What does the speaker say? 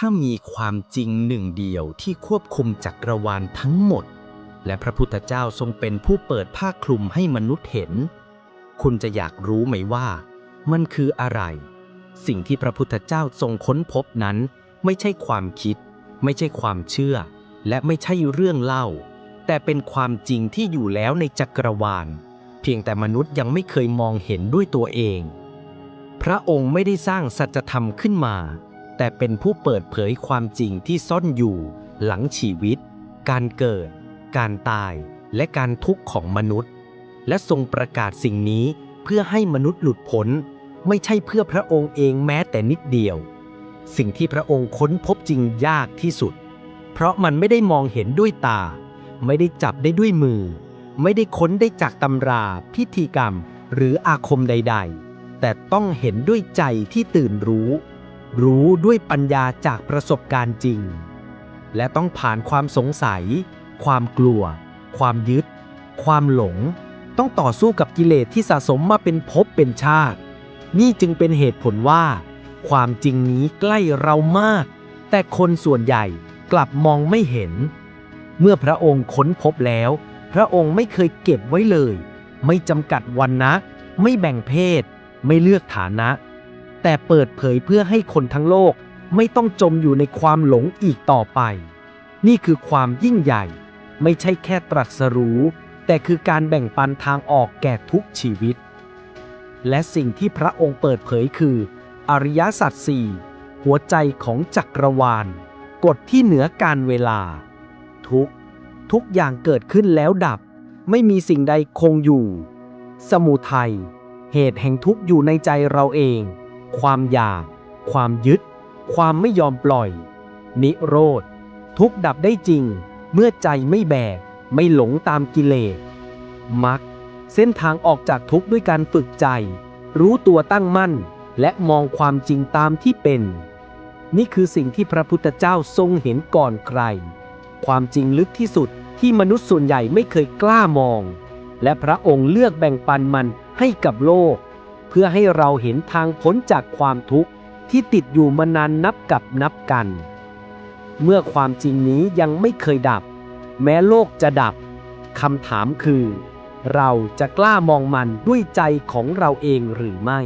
ถ้ามีความจริงหนึ่งเดียวที่ควบคุมจักรวาลทั้งหมด และพระพุทธเจ้าทรงเป็นผู้เปิดผ้าคลุมให้มนุษย์เห็น คุณจะอยากรู้ไหมว่า มันคืออะไร สิ่งที่พระพุทธเจ้าทรงค้นพบนั้น ไม่ใช่ความคิด ไม่ใช่ความเชื่อ และไม่ใช่เรื่องเล่า แต่เป็นความจริงที่อยู่แล้วในจักรวาล เพียงแต่มนุษย์ยังไม่เคยมองเห็นด้วยตัวเอง พระองค์ไม่ได้สร้างสัจธรรมขึ้นมา แต่เป็นผู้เปิดเผยความจริงที่ซ่อนอยู่ หลังชีวิต การเกิด การตาย และการทุกข์ของมนุษย์ และทรงประกาศสิ่งนี้เพื่อให้มนุษย์หลุดพ้น ไม่ใช่เพื่อพระองค์เองแม้แต่นิดเดียว สิ่งที่พระองค์ค้นพบจริงยากที่สุด เพราะมันไม่ได้มองเห็นด้วยตา ไม่ได้จับได้ด้วยมือ ไม่ได้ค้นได้จากตำรา พิธีกรรม หรืออาคมใด ๆ แต่ต้องเห็นด้วยใจที่ตื่นรู้ รู้ด้วยปัญญาจากประสบการณ์จริง และต้องผ่านความสงสัย ความกลัว ความยึด ความหลง ต้องต่อสู้กับกิเลสที่สะสมมาเป็นภพเป็นชาติ นี่จึงเป็นเหตุผลว่า ความจริงนี้ใกล้เรามาก แต่คนส่วนใหญ่กลับมองไม่เห็น เมื่อพระองค์ค้นพบแล้ว พระองค์ไม่เคยเก็บไว้เลย ไม่จำกัดวันนะ ไม่แบ่งเพศ ไม่เลือกฐานะ แต่เปิดเผยเพื่อให้คนทั้งโลกไม่ต้องจมอยู่ในความหลงอีกต่อไป นี่คือความยิ่งใหญ่ ไม่ใช่แค่ตรัสรู้ แต่คือการแบ่งปันทางออกแก่ทุกชีวิต และสิ่งที่พระองค์เปิดเผยคือ อริยสัจสี่หัวใจของจักรวาล กฎที่เหนือการเวลา ทุกทุกอย่างเกิดขึ้นแล้วดับ ไม่มีสิ่งใดคงอยู่ สมุทัยเหตุแห่งทุกข์อยู่ในใจเราเอง ความอยาก ความยึด ความไม่ยอมปล่อย นิโรธ ทุกข์ดับได้จริง เมื่อใจไม่แบก ไม่หลงตามกิเลสมรรคเส้นทางออกจากทุกข์ด้วยการฝึกใจ รู้ตัวตั้งมั่น และมองความจริงตามที่เป็น นี่คือสิ่งที่พระพุทธเจ้าทรงเห็นก่อนใคร ความจริงลึกที่สุดที่มนุษย์ส่วนใหญ่ไม่เคยกล้ามอง และพระองค์เลือกแบ่งปันมันให้กับโลก เพื่อให้เราเห็นทางพ้นจากความทุกข์ที่ติดอยู่มานานนับกับนับกัน เมื่อความจริงนี้ยังไม่เคยดับ แม้โลกจะดับคำถามคือ เราจะกล้ามองมันด้วยใจของเราเองหรือไม่